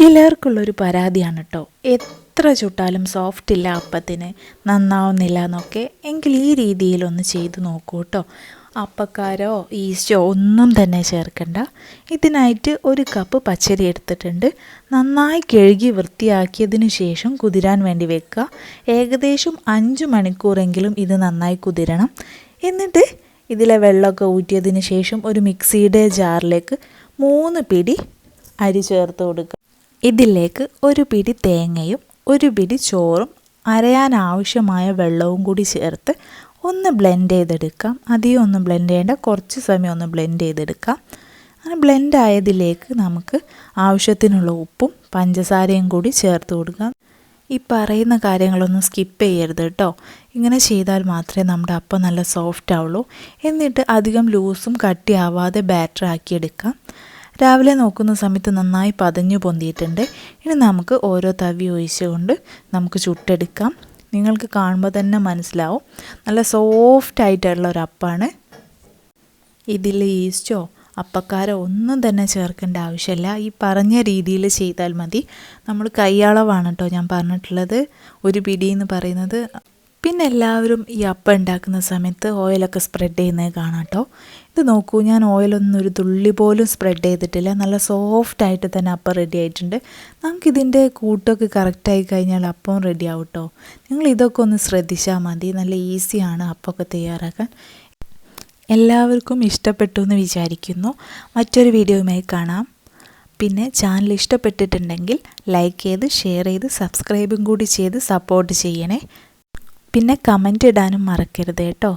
ചിലർക്കുള്ളൊരു പരാതിയാണ് കേട്ടോ എത്ര ചുട്ടാലും സോഫ്റ്റ് ഇല്ല അപ്പത്തിന്. നന്നാവുന്നില്ല എന്നൊക്കെ എങ്കിൽ ഈ രീതിയിലൊന്ന് ചെയ്ത് നോക്കൂ കേട്ടോ അപ്പക്കാരോ ഈസ്റ്റോ ഒന്നും തന്നെ ചേർക്കണ്ട. ഇതിനായിട്ട് ഒരു കപ്പ് പച്ചരി എടുത്തിട്ടുണ്ട്. നന്നായി കഴുകി വൃത്തിയാക്കിയതിനു ശേഷം കുതിരാൻ വേണ്ടി വെക്കുക. ഏകദേശം അഞ്ച് മണിക്കൂറെങ്കിലും ഇത് നന്നായി കുതിരണം. എന്നിട്ട് ഇതിലെ വെള്ളമൊക്കെ ഊറ്റിയതിന് ശേഷം ഒരു മിക്സിയുടെ ജാറിലേക്ക് മൂന്ന് പിടി അരി ചേർത്ത് കൊടുക്കുക. ഇതിലേക്ക് ഒരു പിടി തേങ്ങയും ഒരു പിടി ചോറും അരയാൻ ആവശ്യമായ വെള്ളവും കൂടി ചേർത്ത് ഒന്ന് ബ്ലെൻഡ് ചെയ്തെടുക്കാം അധികം ഒന്ന് ബ്ലെൻഡ് ചെയ്യേണ്ട കുറച്ച് സമയം ഒന്ന് ബ്ലെൻഡ് ചെയ്തെടുക്കാം അങ്ങനെ ബ്ലെൻഡ് ആയതിലേക്ക് നമുക്ക് ആവശ്യത്തിനുള്ള ഉപ്പും പഞ്ചസാരയും കൂടി ചേർത്ത് കൊടുക്കാം ഈ പറയുന്ന കാര്യങ്ങളൊന്നും സ്കിപ്പ് ചെയ്യരുത് കേട്ടോ ഇങ്ങനെ ചെയ്താൽ മാത്രമേ നമ്മുടെ അപ്പം നല്ല സോഫ്റ്റ് ആവുള്ളൂ. എന്നിട്ട് അധികം ലൂസും കട്ടിയാവാതെ ബാറ്റർ ആക്കിയെടുക്കാം രാവിലെ നോക്കുന്ന സമയത്ത് നന്നായി പതഞ്ഞു പൊന്തിയിട്ടുണ്ട്. ഇനി നമുക്ക് ഓരോ തവി ഒഴിച്ചുകൊണ്ട് നമുക്ക് ചുട്ടെടുക്കാം. നിങ്ങൾക്ക് കാണുമ്പോൾ തന്നെ മനസ്സിലാവും. നല്ല സോഫ്റ്റ് ആയിട്ടുള്ള ഒരു അപ്പാണ്. ഇതിൽ ഈസ്റ്റോ അപ്പക്കാരോ ഒന്നും തന്നെ ചേർക്കേണ്ട ആവശ്യമില്ല. ഈ പറഞ്ഞ രീതിയിൽ ചെയ്താൽ മതി. നമ്മൾ കൈയളവാണ് കേട്ടോ ഞാൻ പറഞ്ഞിട്ടുള്ളത്. ഒരു പിടി എന്ന് പറയുന്നത്. പിന്നെ എല്ലാവരും ഈ അപ്പം ഉണ്ടാക്കുന്ന സമയത്ത് ഓയിലൊക്കെ സ്പ്രെഡ് ചെയ്യുന്നത് കാണാം കേട്ടോ ഇത് നോക്കൂ ഞാൻ ഓയിലൊന്നും ഒരു തുള്ളി പോലും സ്പ്രെഡ് ചെയ്തിട്ടില്ല. നല്ല സോഫ്റ്റ് ആയിട്ട് തന്നെ അപ്പം റെഡി ആയിട്ടുണ്ട്. നമുക്കിതിന്റെ കൂട്ടൊക്കെ കറക്റ്റായി കഴിഞ്ഞാൽ അപ്പം റെഡി ആവും കേട്ടോ നിങ്ങൾ ഇതൊക്കെ ഒന്ന് ശ്രദ്ധിച്ചാൽ മതി. നല്ല ഈസിയാണ് അപ്പമൊക്കെ തയ്യാറാക്കാൻ. എല്ലാവർക്കും ഇഷ്ടപ്പെട്ടു എന്ന് വിചാരിക്കുന്നു. മറ്റൊരു വീഡിയോയുമായി കാണാം. പിന്നെ ചാനൽ ഇഷ്ടപ്പെട്ടിട്ടുണ്ടെങ്കിൽ ലൈക്ക് ചെയ്ത് ഷെയർ ചെയ്ത് സബ്സ്ക്രൈബും കൂടി ചെയ്ത് സപ്പോർട്ട് ചെയ്യണേ. പിന്നെ കമന്റ് ഇടാനും മറക്കരുത് കേട്ടോ.